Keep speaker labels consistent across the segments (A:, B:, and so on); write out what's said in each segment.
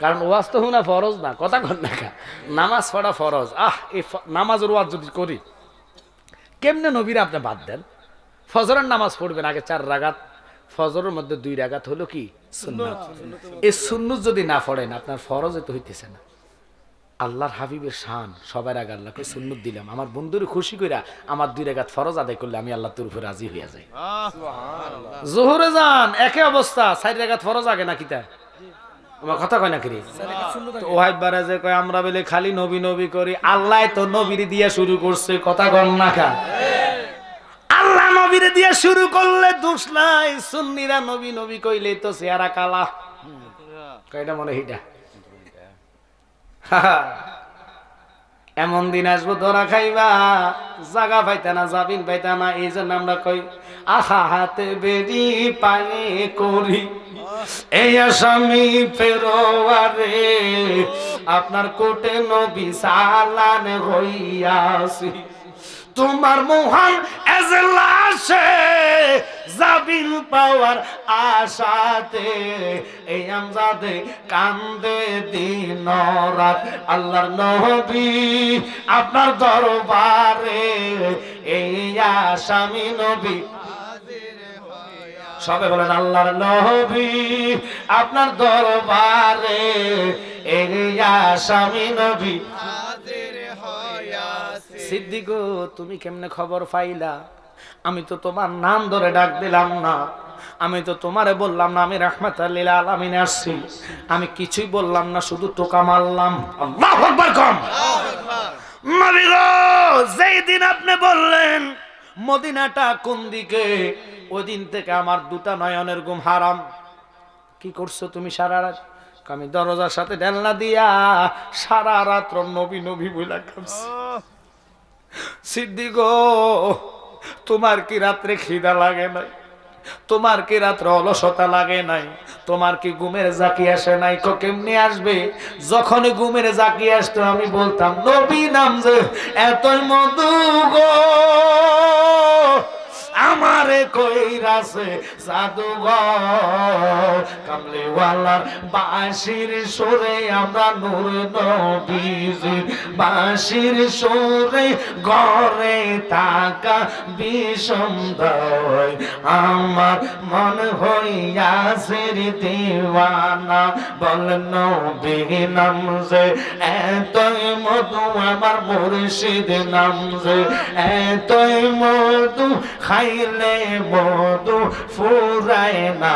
A: কারণ ওয়াজ তো হুনা ফরজ না কথা কন না নামাজ পড়া ফরজ। আহ এই নামাজের ওয়াজ যদি করি কেমনে নবীরা আপনি বাদ দেন? ফজরের নামাজ পড়বেন আগে চার রাগাত ফজরের মধ্যে দুই রাগাত হলো কি? সুন্নত। এই সুন্নত যদি না পড়েন আপনার ফরজে তো হইতেছে না। আল্লাহর হাবিবের শান সবার আগে আল্লাহকে সুন্নত দিলাম। আমার বন্ধুর খুশি কইরা আমার দুই রেখাত ফরজ আদায় করলে আমি আল্লাহ তোর উপরে রাজি হইয়া যাই। জোহরে যান একে অবস্থা চার রেখাত ফরজ আগে নাকি তা আমার কথা কয় না কি তো ওহাই বারে যে কয়, আমরা বেলে খালি নবী নবী করি, আল্লাহ তো নবীর দিয়ে শুরু করছে, কথা কন না খা আল্লাহ নবীরে দিয়ে শুরু করলে দোষ নাই, সুন্নিরা নবী নবী কইলে তো চেহারা কালা। কয়টা মনে হিটা এমন দিন আসব, ধরা খাইবা, জাগা পাইতা না জাবিন পাইতা না, এই জন্য আমরা কই, আহা, হাতে বেরি পায়ে করি। আপনার কোটে নবী সালান হইয়াছি। তোমার মহান জাবিন পাওয়ার আশাতে। এই আমজাদে কান্দে দিন রাত। আল্লাহর নবী আপনার দরবারে, এই আসামি নবী সবে বলেন আল্লাহর নবী, আপনার দরবারে এই আসামি নবী। সিদ্দিক, তুমি কেমনে খবর পাইলা? আমি তো তোমার নাম ধরে ডাক দিলাম না। আমি তো তোমারে বললাম না, আমি রহমত আলমিনে আসছি। আমি কিছুই বললাম না, শুধু টোকা মারলাম। আল্লাহ যেই দিন আপনি বললেন, মদিনাটা কোন দিকে? ওই দিন থেকে আমার দুটা নয়নের ঘুম হারাম। কি করছ তুমি সারা রাত? আমি দরজার সাথে ডেলনা দিয়া সারা রাত্র নবী নবী বইলা সিদ্ধি গো তোমার কি রাত্রে খিদা লাগে নাই? তোমার কি রাত্রে অলসতা লাগে নাই? তোমার কি ঘুমের জাকি আসে নাই? তো কেমনি আসবে? যখন ঘুমের জাকি আসতো, আমি বলতাম, নবী নাম যে এতই মধু গো। আমারে কইরাছে সাধু কামলিওয়ালার বাঁশির সুরে আমরা নূর নবীজির বাঁশির সুরে ঘরে তাকা বিষমদয় আমার মন হইয়াছে রে দিওয়ানা, বল নবী নাম যে, এতই মধু আমার মুর্শিদ নাম যে, এতই মধু খাইলে বধু ফুরায় না।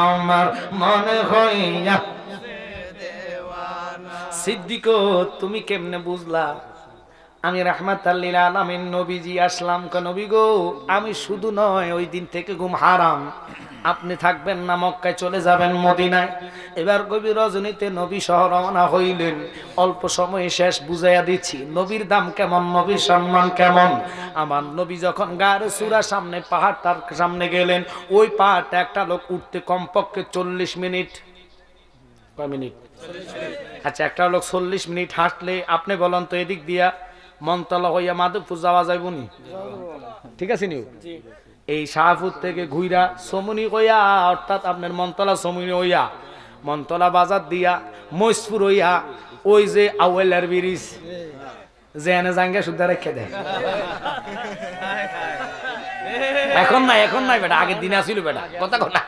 A: আমার মনে হইয়া সিদ্দিক তুমি কেমনে বুঝলা? আমি রাহমাত আলামিন, নবীজি আসলাম ক নবী গো, আমি শুধু নয়, ওই দিন থেকে ঘুম হারাম। আপনি থাকবেন না, মক্কায় চলে যাবেন মদিনায়। এবার কবি রজনীতে নবী সহ রওনা হইলেন। অল্প সময়ে শেষ বুঝাইয়া দিচ্ছি, নবীর দাম কেমন, নবীর সম্মান কেমন? আমার নবী যখন গায়ের সুরা সামনে, পাহাড়টার সামনে গেলেন, ওই পাহাড়টা একটা লোক উঠতে কমপক্ষে চল্লিশ মিনিট। কয় মিনিট? আচ্ছা একটা লোক চল্লিশ মিনিট হাঁটলে, আপনি বলেন তো এদিক দিয়া। মনতলা হইয়া মাধবপুর যাওয়া যাইব নি? ঠিক আছে নিউ? এই শাহপুর থেকে ঘুইরা সমুনি হইয়া অর্থাৎ আপনার মনতলা সমুনি হইয়া মনতলা বাজার দিয়া মৈসপুর হইয়া ওই যে আউয়েলার ব্রিজ এনে জাঙ্গে সুদ্ধা রেখে দেয়। এখন নাই এখন নাই বেটা আগের দিনে আসিল বেটা কথা কথা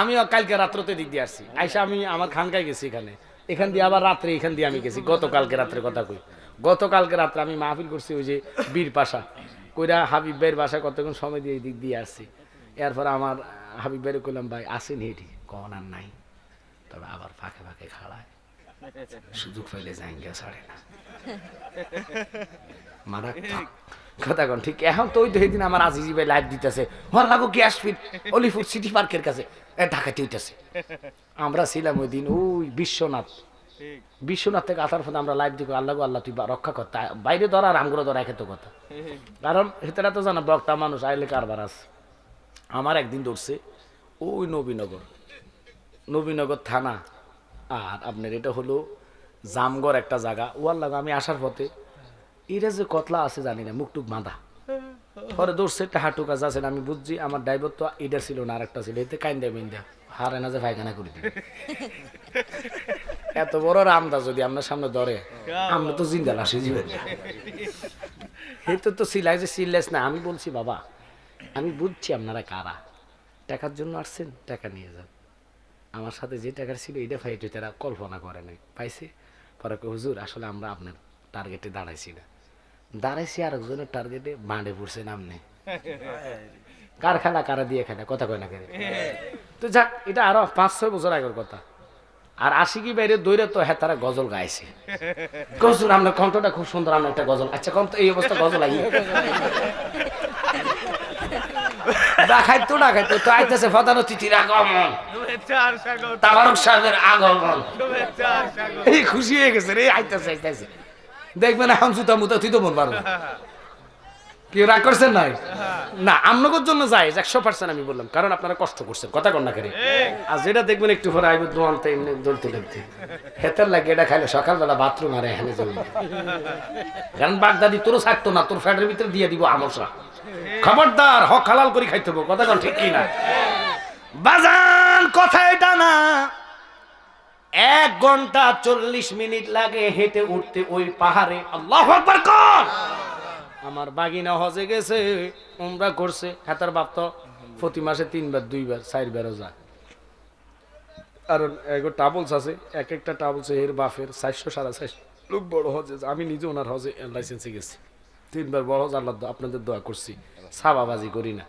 A: আমিও কালকে রাত্রতে দিক দিয়ে আসছি। আইসা আমি আমার খানকায় গেছি এখানে। এখান দিয়ে আবার রাত্রে এখান দিয়ে আমি গেছি গতকালকে রাত্রে কথা কই। গতকালকে রাত্রে আমি মাহফিল করছি ওই যে বীর পাশা। কইরা হাবিব ভাইয়ের বাসা কতক্ষণ সময় দিয়ে দিক দিয়ে আসছি। এরপর আমার, হাবিব ভাইয়ের কইলাম, ভাই, আসেন হেঁটি। কখন আর নাই। তবে আবার ফাঁকে ফাঁকে খাড়ায়। সুযোগ পাইলে জাঙ্গা ছাড়ে না। মারাত্মক। কথা কন, ঠিক এখন তো ওই তো সেদিন আমার আজিজি ভাই লাইভ দিতেছে। হর লাগো গ্যাস ফিট অলিফুড সিটি পার্কের কাছে। ঢাকাতে হইতেছে। আমরা ছিলাম ওই দিন, ওই বিশ্বনাথ। বিশ্বনাথ থেকে আসার পথে আমরা লাইভ দিকে আল্লাহ আল্লাহ, তুই রক্ষা কর বাইরে ধরা আর আমগুলো ধরা খেতে কথা। কারণ হেতেরা তো জানা, বক্তা মানুষ, আইলে কারবার আছে। আমার একদিন ধরছে, ওই নবীনগর নবীনগর থানা। আর আপনার এটা হলো জামগড় একটা জায়গা। ও আল্লাহ, আমি আসার পথে, এরা যে কতলা আছে জানি না মুখটুক বাঁধা। পরে দৌড়ছে একটা হাঁটু কাজ আছে আমি বুঝছি, আমার ড্রাইভার তো এটা ছিল না, আরেকটা ছিল, এতে কাইন্দা বিন্দা হারে না যে পায়খানা করে দিবে। এত বড় রামদা যদি আপনার সামনে ধরে আমরা তো জিন্দা লাশে জীবন। এই তো তো সিলাই যে সিলেস না আমি বলছি বাবা আমি বুঝছি আপনারা কারা। টাকার জন্য আসছেন টাকা নিয়ে যান। আমার সাথে যে টাকা ছিল এটা ফাইটে তারা কল্পনা করে নাই। পাইছে? পরে হুজুর আসলে আমরা আপনার টার্গেটে দাঁড়াইছি না। দাঁড়াইছি আর একজনের টার্গেটে বাঁধে পড়ছেন আপনি কার খেলা কারা দিয়ে খেলা কথা কয় না করে তো যাক এটা আরও পাঁচ ছয় বছর আগের কথা। আর আশিকি বাইরে দৈরে তো হ্যাঁ তারা গজল গাইছে। গজল আপনার কণ্ঠটা খুব সুন্দর আমরা একটা গজল। আচ্ছা কণ্ঠ এই অবস্থা গজল আই ডাকাইতো ডাকাইতো তো আইতেছে ফদানো তিথির আগমন। তাবারক সাহেবের আগমন। এই খুশি হয়ে গেছে রে আইতেছে আইতেছে। দেখবেন এখন জুতা মুতা তুই তো মন পারব রাগ করছেন নাই? না আপনাদের জন্য যাই, একশো পার্সেন্ট আমি বললাম, কারণ আপনারা কষ্ট করছেন, কথা কন্যা করে আর যেটা দেখবেন একটু পরে আইব দোয়ানতে এমনি দলতে হেতের লাগে এটা খাইলে সকালবেলা বাথরুম আর এখানে কারণ বাগদাদি, তোরও থাকতো না, তোর ফ্যাটের ভিতরে দিয়ে দিব আমসা। খবরদার, হক হালাল করে খাইতে হবে, কথা কন ঠিক কি না? বাজান কথা এটা না এক ঘণ্টা চল্লিশ মিনিট লাগে হেঁটে উঠতে ওই পাহাড়ে। আল্লাহ কর! আমার বাগিনা হজে গেছে, উমরা করছে। হাতার বাপ তো প্রতি মাসে তিনবার, দুইবার, চারবারও যায়। আর এগো টাবলস আছে, এক একটা টাবলস এর বাপের চারশো সাড়ে চারশো লোক বড় হজে আমি নিজে ওনার হজে লাইসেন্সে গেছি। তিনবার বড় হজ আল্লাহ আপনাদের দোয়া করছি। সাবাবাজি করি না।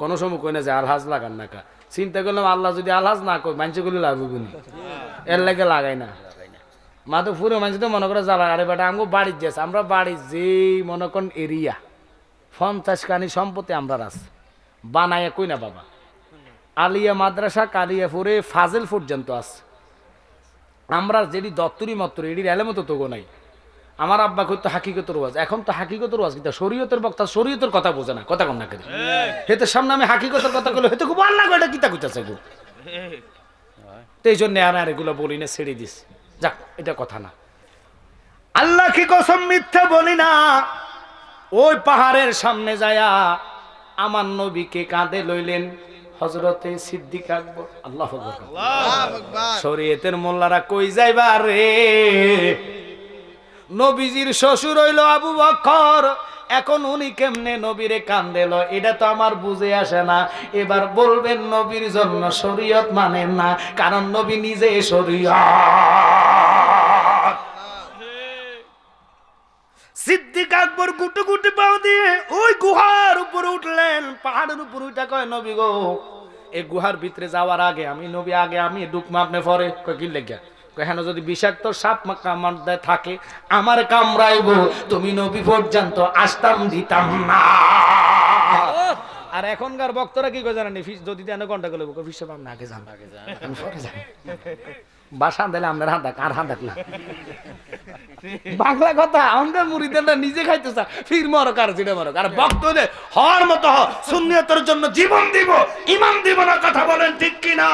A: কোনো সময় কই না যে আলহাজ লাগান না কা। চিন্তা করলাম আল্লাহ যদি আলহাজ না কই মানুষ করলে লাগবে এর লাগে লাগাই না। পুরো মানুষ তো মনে করে জ্বালা আরে বেটা আমগো বাড়ির যাচ্ছে আমরা বাড়ির যেই মনে করেন এরিয়া পঞ্চাশ কানি সম্পত্তি আমরা আছে। বানায় কই না বাবা? আলিয়া মাদ্রাসা কালিয়াপুরে ফাজেল পর্যন্ত আছে। আমরা যেটি দত্তরি মত্তর এটির এলেমতো তোগো নাই। আমার আব্বা কইতো হাকিকতর ওয়াজ। এখন তো হাকিকতর ওয়াজ কিন্তু শরীয়তের বক্তা শরীয়তের কথা বোঝে না কথা কন না করি হেতে সামনে আমি হাকিকতের কথা কইলে হেতে খুব আল্লাহ এটা কিতা কইতাছে গো? তো এই জন্য আর আর এগুলো বলি না ছেড়ে দিস যাক এটা কথা না। আল্লাহ কি কসম মিথ্যে বলি না। ওই পাহাড়ের সামনে যায়া আমার নবীকে কাঁধে লইলেন হজরতে সিদ্দিক আকবর। আল্লাহ শরীয়তের মোল্লারা কই যাইবা রে? নবীজির শ্বশুর হইল আবু বকর এখন উনি কেমনে নবীরে কান্দেল এটা তো আমার বুঝে আসে না। এবার বলবেন নবীর জন্য শরীয়ত মানেন না কারণ নবী নিজে শরীয়ত। সিদ্দিক আকবর গুটু গুটু পাও দিয়ে ওই গুহার উপরে উঠলেন। পাহাড়ের উপর উঠা কয় নবী গো এই গুহার ভিতরে যাওয়ার আগে আমি নবী আগে আমি ডুক মাপনে পরে? কয় কি লেগে হেন যদি বিষাক্ত সাপ কামার থাকে আমার কামড়াইব তুমি নবী পর্যন্ত আসতাম দিতাম না। আর এখনকার বক্তরা কি করে জানেন যদি দেন ঘণ্টা গেলে ফিস সাহেব আপনি আগে যান। আগে যান। আমি পরে যাই। বাসা দিলে আমরা হাঁদাক আর হাঁদাক না বাংলা কথা আমাদের মুড়িদেরটা নিজে খাইতে চা ফির মরক আর জিডে মরক। আর বক্তব্য হওয়ার মতো হ, সুন্নিয়তের জন্য জীবন দিব, ইমান দিব না, কথা বলেন ঠিক কিনা?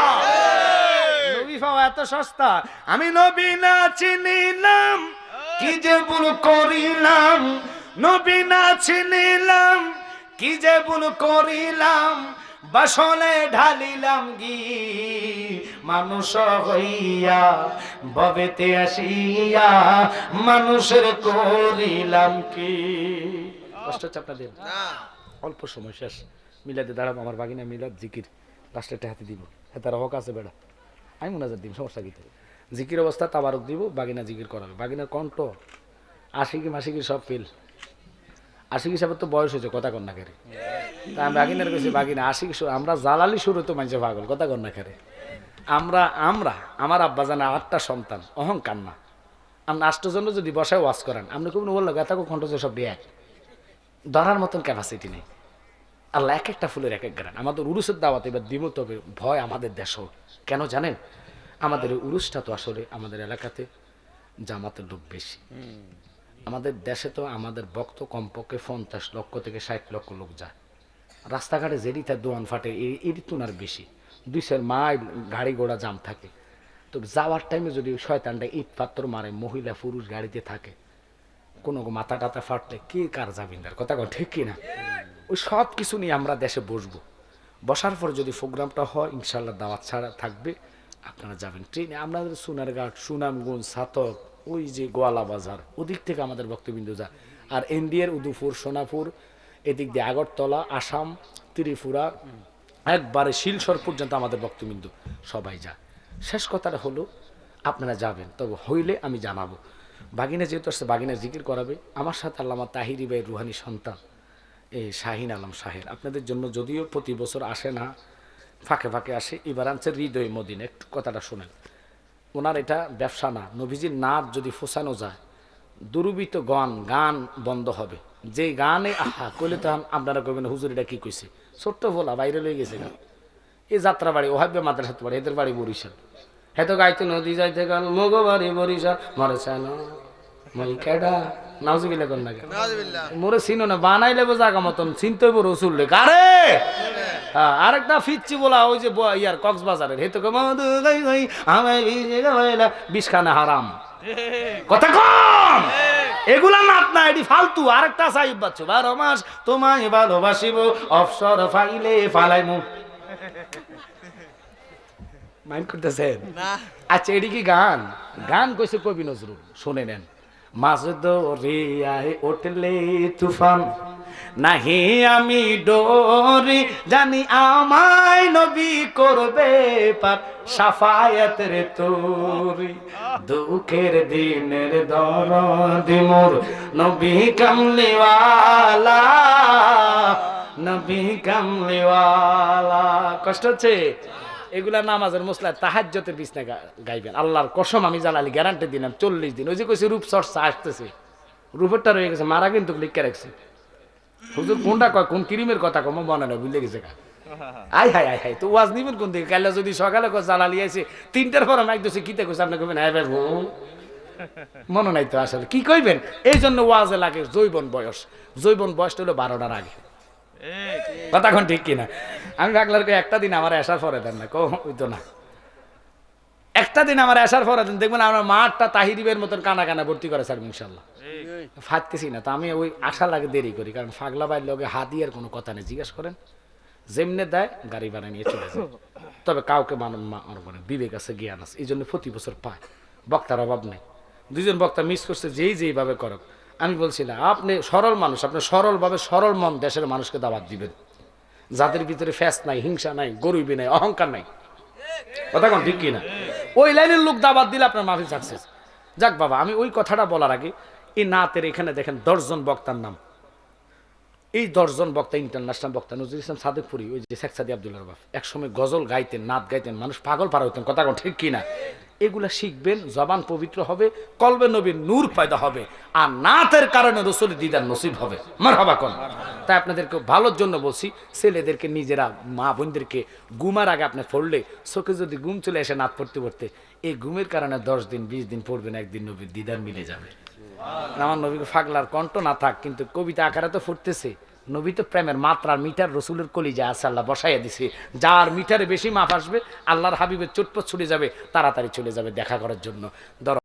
A: নবী পাওয়া এত সস্তা। আমি নবী না চিনিলাম কি যে ভুল করিলাম? নবী না চিনিলাম কি যে ভুল করিলাম? বাসনে ঢালিলাম গি মানুষ হইয়া ববেতে আসিয়া মানুষের করিলাম কি? কষ্ট হচ্ছে আপনাদের? অল্প সময় শেষ। মিলাতে দাঁড়াবো আমার বাগিনা মিলাদ জিকির। লাস্টেরটা হাতে দিব। হ্যাঁ তার হক আছে বেড়া। আমি মোনাজাত দিব সমস্যা কি? জিকির অবস্থা তাবারক দিব বাগিনা জিকির করাবে। বাগিনার কণ্ঠ আশিকি মাসিকি সব ফিল আশিক হিসাবে তো বয়স হয়েছে, কথা কন্যা খেরে। তা আমি বাগিনার কাছে বাগিনা, আশিক আমরা জালালি শুরু তো মানুষে পাগল, কথা কন্যা খেরে। আমরা আমরা, আমার আব্বা জানা আটটা সন্তান, অহংকার না। আমরা আষ্টজন যদি বসায় ওয়াজ করেন, আপনি খুব বলল গাথা কণ্ঠ যে সব এক ধরার মতন ক্যাপাসিটি নেই। আল্লাহ এক একটা ফুলের এক এক গ্রান। আমাদের উরুসের দাওয়াত, এবার দিব তবে ভয় আমাদের দেশও কেন জানেন? আমাদের উরুসটা তো আসলে আমাদের এলাকাতে জামাতের লোক বেশি। আমাদের দেশে তো আমাদের ভক্ত কমপক্ষে পঞ্চাশ লক্ষ থেকে ষাট লক্ষ লোক যায়। রাস্তাঘাটে যেটি তার দোয়ান ফাটে এর তুনার বেশি। দুই চার মাইল গাড়ি ঘোড়া জাম থাকে। তো যাওয়ার টাইমে যদি শয়তানটা ইট পাত্র মারে, মহিলা পুরুষ গাড়িতে থাকে, কোনো মাথা টাথা ফাটলে কে কার জামিনদার কথা কন, ঠিক কিনা? ওই সব কিছু নিয়ে আমরা দেশে বসবো। বসার পর যদি প্রোগ্রামটা হয় ইনশাল্লাহ দাওয়াত ছাড়া থাকবে, আপনারা যাবেন। ট্রেনে আপনাদের সোনারঘাট সুনামগঞ্জ, সাতক ওই যে গোয়ালা বাজার, ওদিক থেকে আমাদের ভক্তবিন্দু যায়। আর ইন্ডিয়ার উদুপুর সোনাপুর, এদিক দিয়ে আগরতলা, আসাম, ত্রিপুরা, একবারে শিলসর পর্যন্ত আমাদের ভক্তবিন্দু সবাই যায়। শেষ কথাটা হলো, আপনারা যাবেন, তবে হইলে আমি জানাব। বাগিনা যেহেতু আসছে, বাগিনা জিকির করাবে। আমার সাথে আল্লামা তাহিরি ভাই রুহানি সন্তান এই শাহিন আলম শাহের আপনাদের জন্য যদিও প্রতি বছর আসে না, ফাঁকে ফাঁকে আসে, এবার আনছে হৃদয় মদিন। একটু কথাটা শোনেন। ওনার এটা ব্যবসা না। নবীজির নাচ যদি ফোসানো যায় দুরুবিত গান গান বন্ধ হবে। যে গানে আহা কইলে তো আপনারা কবেন হুজুর এটা কি কইছে? ছোট্ট ভোলা বাইরে লয়ে গেছে গান এই যাত্রা বাড়ি ওহাব্য মাদ্রাসাত বাড়ি এদের বাড়ি বরিশাল। হেত গাইতে নদী যাইতে গান মগো বাড়ি বরিশাল। মরে চান মই কেডা মোরে চিনো না বানাইলে জাগা মতন চিনতে রসুল রে কারে? হ্যাঁ, আরেকটা ফিচ্ছি বলা ওই যে ইয়ার কক্সবাজারের। হেতু বিষখানা হারাম। কথা কম! এগুলা নাত না এটি ফালতু। আরেকটা সাহিব বাচ্চু বারো মাস তোমায় ভালোবাসিব অবসর ফাইলে ফালাই ফালাইমু। মাইন্ড করতেছেন? আচ্ছা এটি কি গান? গান কইছে কবি নজরুল শুনে নেন। মাছ দরিয়ায় উঠলে তুফান। নাহি আমি ডোরি জানি আমায় নবী করবে পার সাফায়াতের তোরি। দুঃখের দিনের দরদি মোর নবী কামলিওয়ালা নবী কামলিওয়ালা। কষ্ট হচ্ছে? এগুলা নামাজের মশলা তাহাজ্যতের বিছনা গাইবেন। আল্লাহর কসম, আমি জানালি গ্যারান্টি দিলাম, চল্লিশ দিন। ওই যে কইছে রূপ চর্চা আসতেছে। রূপেরটা রয়ে গেছে, মারা কিন্তু লিখে রাখছে। হুজুর কোনটা কয়? কোন ক্রিমের কথা কম মনে না ভুলে গেছে গা। আই হাই আই হাই তো ওয়াজ নিবেন কোন দিকে কাইলে যদি সকালে কয় জালালি আইছে তিনটার পর মাইক দিছে কিতে কইছে? আপনি কইবেন হ্যাঁ মনে নাই তো আসলে। কি কইবেন? এই জন্য ওয়াজে লাগে জৈবন বয়স। জৈবন বয়সটা হলো বারোটার আগে। কথা এখন ঠিক কিনা? আমি ভাগলার একটা দিন আমার আসার পরে দেন না কো ওই তো না। একটা দিন আমার আসার পরে দেন দেখবেন আমার মাঠটা তাহিরিবের মতন কানা কানা ভর্তি করে স্যার ইনশাল্লাহ ফাটতেছি না, তো আমি ওই আশা লাগে দেরি করি, কারণ ফাগলা বাইর লগে হাতি আর কোনো কথা নেই, জিজ্ঞেস করেন। যেমনে দেয়, গাড়ি ভাড়া নিয়ে চলে যায়। তবে কাউকে মানব মানে বিবেক আছে, জ্ঞান আছে, এই জন্য প্রতি বছর পায়। বক্তার অভাব নেই। দুজন বক্তা মিস করছে, যেই যেইভাবে করক। আমি বলছি না, আপনি সরল মানুষ, আপনি সরলভাবে সরল মন দেশের মানুষকে দাবাত দিবেন। যাদের ভিতরে ফ্যাস নাই, হিংসা নাই গরিবি নাই, অহংকার নাই। কথা কোন, ঠিক কিনা? ওই লাইনের লোক দাবাত দিলে আপনার মাফি সাকসেস যাক বাবা, আমি ওই কথাটা বলার আগে এই নাতের এখানে দেখেন দশজন বক্তার নাম। এই দশজন বক্তা ইন্টারন্যাশনাল বক্তা, নজরুল ইসলাম সাদেকপুরি, ওই যে শেখ সাদি আবদুল্লাহ বাপ। একসময় গজল গাইতেন, নাত গাইতেন, মানুষ পাগল পারা হইতেন, কথা ঠিক কিনা? এগুলা শিখবেন, জবান পবিত্র হবে, কলবে নবীর নূর পয়দা হবে, আর নাতের কারণে রসুল দিদার নসিব হবে। মার হবা তাই আপনাদেরকে ভালোর জন্য বলছি, ছেলেদেরকে নিজেরা, মা বোনদেরকে ঘুমার আগে আপনি পড়লে, চোখে যদি ঘুম চলে এসে নাত পড়তে পড়তে, এই ঘুমের কারণে দশ দিন, বিশ দিন পড়বেন একদিন নবীর দিদার মিলে যাবে। আমার নবীকে ফাগলার কণ্ঠ না থাক, কিন্তু কবিতা আকারে তো ফুটতেছে। নবী তো প্রেমের মাত্রার মিটার, রসুলের কলিজা আছে আল্লাহ, বসাইয়া দিছে। যার মিটারে বেশি মাপ আসবে, আল্লাহর হাবিবের চুটপট ছুটে যাবে, তাড়াতাড়ি চলে যাবে দেখা করার জন্য।